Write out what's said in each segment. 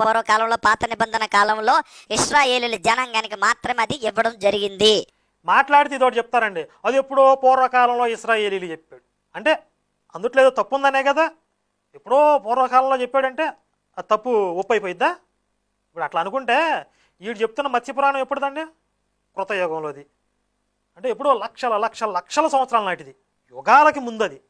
పూర్వకాలంలో పాత నిబంధన కాలంలో ఇస్రాయేలు జనాంగానికి మాత్రమే అది ఇవ్వడం జరిగింది. మాట్లాడితే ఇదోటి చెప్తారండి. అది ఎప్పుడో పూర్వకాలంలో ఇస్రాయేలీలు చెప్పాడు. అంటే అందుట్లో ఏదో తప్పు ఉందనే కదా? ఎప్పుడో పూర్వకాలంలో చెప్పాడంటే అది తప్పు ఒప్పైపోయిద్దా? ఇప్పుడు అట్లా అనుకుంటే వీడు చెప్తున్న మత్స్యపురాణం ఎప్పుడుదండి? కృతయుగంలోది. అంటే ఎప్పుడో లక్షల లక్షల లక్షల సంవత్సరాల నాటిది. యుగాలకి ముందది.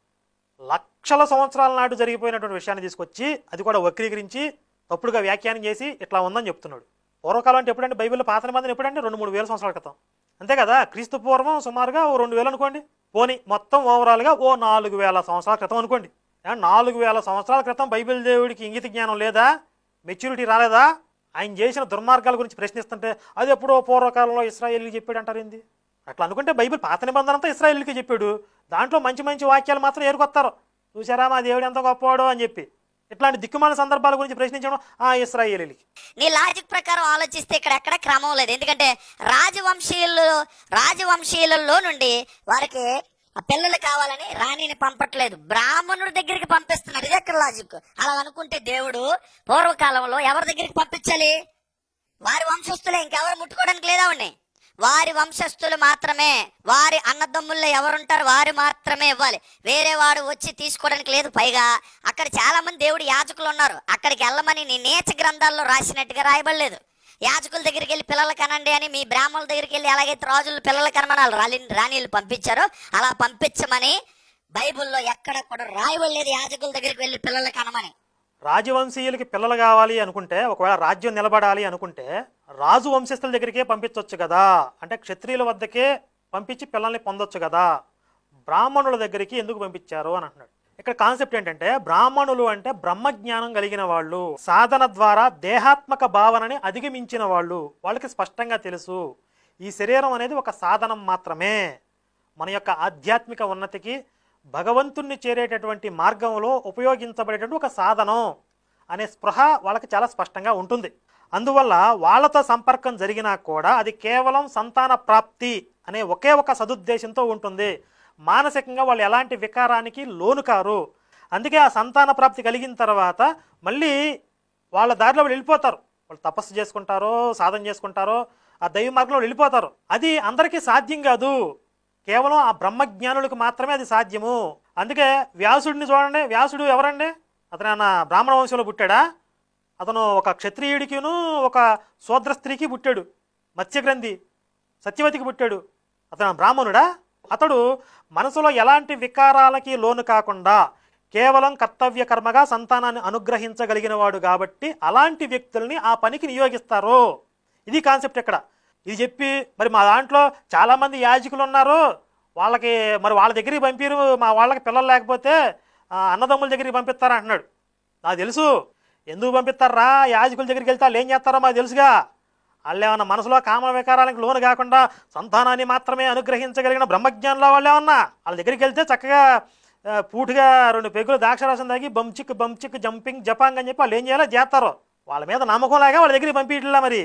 లక్షల సంవత్సరాల నాటు జరిగిపోయినటువంటి విషయాన్ని తీసుకొచ్చి అది కూడా వక్రీకరించి తప్పుడుగా వ్యాఖ్యానం చేసి ఇట్లా ఉందని చెప్తున్నాడు. పూర్వకాలం అంటే ఎప్పుడంటే బైబిల్లో పాత నిబంధన ఎప్పుడంటే రెండు మూడు వేల సంవత్సరాల క్రితం. అంతే కదా? క్రీస్తు పూర్వం సుమారుగా ఓ రెండు వేలు అనుకోండి. పోనీ మొత్తం ఓవరాల్గా ఓ నాలుగు వేల సంవత్సరాల క్రితం అనుకోండి. నాలుగు వేల సంవత్సరాల క్రితం బైబిల్ దేవుడికి ఇంగిత జ్ఞానం లేదా? మెచ్యూరిటీ రాలేదా? ఆయన చేసిన దుర్మార్గాల గురించి ప్రశ్నిస్తుంటే అది ఎప్పుడో పూర్వకాలంలో ఇస్రాయేల్కి చెప్పాడు అంటారు ఏంది? అట్లా అనుకుంటే బైబిల్ పాత నిబంధన అంతా ఇస్రాయేల్కి చెప్పాడు. దాంట్లో మంచి మంచి వాక్యాలు మాత్రం ఏరుకొస్తారు చూసారా మా దేవుడు ఎంత గొప్పవాడు అని చెప్పి. ఇట్లాంటి దిక్కుమాల సందర్భాల గురించి ప్రశ్నించడం ఆ ఇస్రాయేలీలకి. నీ లాజిక్ ప్రకారం ఆలోచిస్తే ఇక్కడ ఎక్కడ క్రమం లేదు. ఎందుకంటే రాజవంశీయులు రాజవంశీయులలో నుండి వారికి ఆ పిల్లలు కావాలని రాణిని పంపట్లేదు. బ్రాహ్మణుడి దగ్గరికి పంపిస్తున్నారు. ఇది ఎక్కడ లాజిక్ అలా అనుకుంటే దేవుడు పూర్వకాలంలో ఎవరి దగ్గరికి పంపించాలి? వారి వంశస్థులే. ఇంకెవరు ముట్టుకోవడానికి లేదా ఉన్నాయి వారి వంశస్థులు మాత్రమే వారి అన్నదమ్ముల్లో ఎవరుంటారు వారు మాత్రమే ఇవ్వాలి. వేరే వాడు వచ్చి తీసుకోవడానికి లేదు. పైగా అక్కడ చాలామంది దేవుడు యాజకులు ఉన్నారు. అక్కడికి వెళ్ళమని నీ నేచ గ్రంథాల్లో రాసినట్టుగా రాయబడలేదు. యాజకుల దగ్గరికి వెళ్ళి పిల్లలు కనండి అని మీ బ్రాహ్మణుల దగ్గరికి వెళ్ళి ఎలాగైతే రాజులు పిల్లలు కనమని రాలి రాణీలు పంపించారో అలా పంపించమని బైబిల్లో ఎక్కడ కూడా రాయబడలేదు యాజకుల దగ్గరికి వెళ్ళి పిల్లలు కనమని. రాజవంశీయులకి పిల్లలు కావాలి అనుకుంటే ఒకవేళ రాజ్యం నిలబడాలి అనుకుంటే రాజు వంశస్థుల దగ్గరికే పంపించవచ్చు కదా. అంటే క్షత్రియుల వద్దకే పంపించి పిల్లల్ని పొందొచ్చు కదా. బ్రాహ్మణుల దగ్గరికి ఎందుకు పంపించారు అని అంటున్నాడు. ఇక్కడ కాన్సెప్ట్ ఏంటంటే బ్రాహ్మణులు అంటే బ్రహ్మజ్ఞానం కలిగిన వాళ్ళు సాధన ద్వారా దేహాత్మక భావనని అధిగమించిన వాళ్ళు. వాళ్ళకి స్పష్టంగా తెలుసు ఈ శరీరం అనేది ఒక సాధనం మాత్రమే. మన యొక్క ఆధ్యాత్మిక ఉన్నతికి భగవంతుణ్ణి చేరేటటువంటి మార్గంలో ఉపయోగించబడేటటువంటి ఒక సాధనం అనే స్పృహ వాళ్ళకి చాలా స్పష్టంగా ఉంటుంది. అందువల్ల వాళ్ళతో సంపర్కం జరిగినా కూడా అది కేవలం సంతాన ప్రాప్తి అనే ఒకే ఒక సదుద్దేశంతో ఉంటుంది. మానసికంగా వాళ్ళు ఎలాంటి వికారానికి లోను కారు అందుకే ఆ సంతాన ప్రాప్తి కలిగిన తర్వాత మళ్ళీ వాళ్ళ దారిలో వాళ్ళు వెళ్ళిపోతారు. వాళ్ళు తపస్సు చేసుకుంటారో సాధన చేసుకుంటారో ఆ దైవ మార్గంలో వెళ్ళిపోతారు. అది అందరికీ సాధ్యం కాదు. కేవలం ఆ బ్రహ్మజ్ఞానులకు మాత్రమే అది సాధ్యము. అందుకే వ్యాసుడిని చూడండి. వ్యాసుడు ఎవరండి? అతను ఆయన బ్రాహ్మణ వంశంలో పుట్టాడా? అతను ఒక క్షత్రియుడికిను ఒక శూద్ర స్త్రీకి పుట్టాడు. మత్స్యగ్రంథి సత్యవతికి పుట్టాడు. అతను బ్రాహ్మణుడా? అతడు మనసులో ఎలాంటి వికారాలకి లోను కాకుండా కేవలం కర్తవ్య కర్మగా సంతానాన్ని అనుగ్రహించగలిగినవాడు కాబట్టి అలాంటి వ్యక్తుల్ని ఆ పనికి నియోగిస్తారు. ఇది కాన్సెప్ట్ ఇక్కడ ఇది చెప్పి మరి మా దాంట్లో చాలామంది యాజకులు ఉన్నారు వాళ్ళకి మరి వాళ్ళ దగ్గరికి పంపిరు మా వాళ్ళకి పిల్లలు లేకపోతే అన్నదమ్ముల దగ్గరికి పంపిస్తారంటున్నాడు. నాకు తెలుసు. ఎందుకు పంపిస్తారా? యాజకుల దగ్గరికి వెళ్తే వాళ్ళు ఏం చేస్తారో మాకు తెలుసుగా. వాళ్ళు ఏమన్నా మనసులో కామ వికారాలకు లోను కాకుండా సంతానాన్ని మాత్రమే అనుగ్రహించగలిగిన బ్రహ్మజ్ఞానంలో వాళ్ళే ఏమన్నా? వాళ్ళ దగ్గరికి వెళ్తే చక్కగా ఆ, పూటుగా రెండు పెగులు ద్రాక్షరసం తాగి బంచిక్ బంచిక్ జంపింగ్ జపాంగ్ అని చెప్పి వాళ్ళు ఏం చేయాలో చేస్తారు. వాళ్ళ మీద నమ్మకం లాగా వాళ్ళ దగ్గరికి పంపించట్లా మరి.